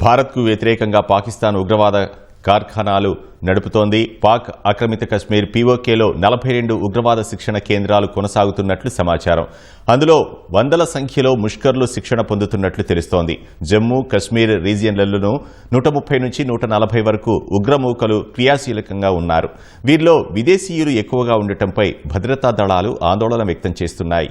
భారత్కు వ్యతిరేకంగా పాకిస్తాన్ ఉగ్రవాద కార్ఖానాలు నడుపుతోంది. పాక్ ఆక్రమిత కశ్మీర్ పీఓకేలో నలభై రెండు ఉగ్రవాద శిక్షణ కేంద్రాలు కొనసాగుతున్నట్లు సమాచారం. అందులో వందల సంఖ్యలో ముష్కర్లు శిక్షణ పొందుతున్నట్లు తెలుస్తోంది. జమ్మూ కశ్మీర్ రీజియన్లలోనూ నూట ముప్పై నుంచి నూట నలభై వరకు ఉగ్రమూకలు క్రియాశీలకంగా ఉన్నారు. వీరిలో విదేశీయులు ఎక్కువగా ఉండటంపై భద్రతా దళాలు ఆందోళన వ్యక్తం చేస్తున్నాయి.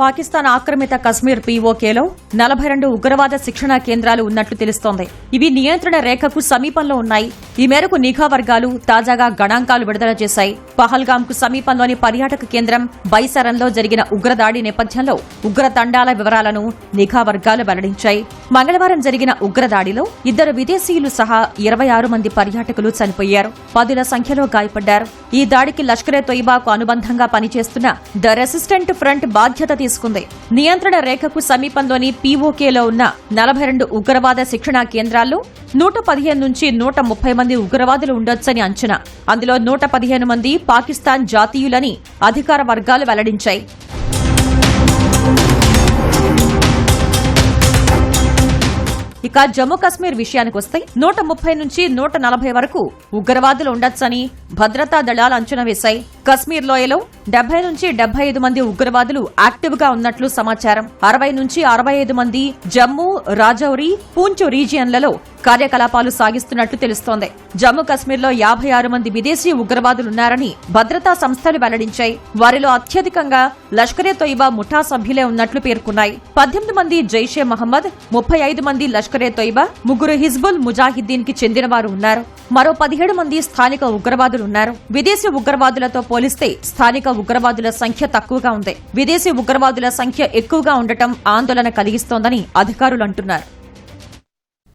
పాకిస్తాన్ ఆక్రమిత కశ్మీర్ పీఓకేలో నలభై రెండు ఉగ్రవాద శిక్షణా కేంద్రాలు ఉన్నట్లు తెలుస్తోంది. ఇవి నియంత్రణ రేఖకు సమీపంలో ఉన్నాయి. ఈ మేరకు నిఘా వర్గాలు తాజాగా గణాంకాలు విడుదల చేశాయి. పహల్గాంకు సమీపంలోని పర్యాటక కేంద్రం బైసరన్లో జరిగిన ఉగ్రదాడి నేపథ్యంలో ఉగ్ర తండాల వివరాలను నిఘా వర్గాలు వెల్లడించాయి. మంగళవారం జరిగిన ఉగ్రదాడిలో ఇద్దరు విదేశీయులు సహా ఇరవై ఆరు మంది పర్యాటకులు చనిపోయారు. పదుల సంఖ్యలో గాయపడ్డారు. ఈ దాడికి లష్కరే తొయిబాకు అనుబంధంగా పనిచేస్తున్న ద రెసిస్టెంట్ ఫ్రంట్ బాధ్యత తీసుకుంది. నియంత్రణ రేఖకు సమీపంలోని పీఓకేలో ఉన్న నలభై రెండు ఉగ్రవాద శిక్షణా కేంద్రాల్లో నూట పదిహేను నుంచి నూట ముప్పై మంది ఉగ్రవాదులు ఉండొచ్చని అంచనా. అందులో నూట పదిహేను మంది పాకిస్తాన్ జాతీయులని అధికార వర్గాలు వెల్లడించాయి. ఇక జమ్మూ కశ్మీర్ విషయానికి వస్తే నూట ముప్పై నుంచి నూట నలభై వరకు ఉగ్రవాదులు ఉండొచ్చని భద్రతా దళాలు అంచనా వేశాయి. కశ్మీర్ లోయలో డెబ్బై నుంచి డెబ్బై ఐదు మంది ఉగ్రవాదులు యాక్టివ్గా ఉన్నట్లు సమాచారం. అరవై నుంచి అరవై ఐదు మంది జమ్మూ రాజౌరి పూంచు రీజియన్లలో కార్యకలాపాలు సాగిస్తున్నట్లు తెలుస్తోంది. జమ్మూ కశ్మీర్లో యాభై ఆరు మంది విదేశీ ఉగ్రవాదులున్నారని భద్రతా సంస్థలు వెల్లడించాయి. వారిలో అత్యధికంగా లష్కరే తొయిబా ముఠా సభ్యులే ఉన్నట్లు పేర్కొన్నాయి. పద్దెనిమిది మంది జైషే మహమ్మద్ ముప్పై ఐదు మంది లష్కరే తొయిబా ముగ్గురు హిజ్బుల్ ముజాహిద్దీన్కి చెందినవారు ఉన్నారు. మరో పదిహేడు మంది స్థానిక ఉగ్రవాదులు ఉన్నారు విదేశీ ఉగ్రవాదులతో పోలిస్తే స్థానిక ఉగ్రవాదుల సంఖ్య తక్కువగా ఉంది. విదేశీ ఉగ్రవాదుల సంఖ్య ఎక్కువగా ఉండటం ఆందోళన కలిగిస్తోందని అధికారులు అంటున్నారు.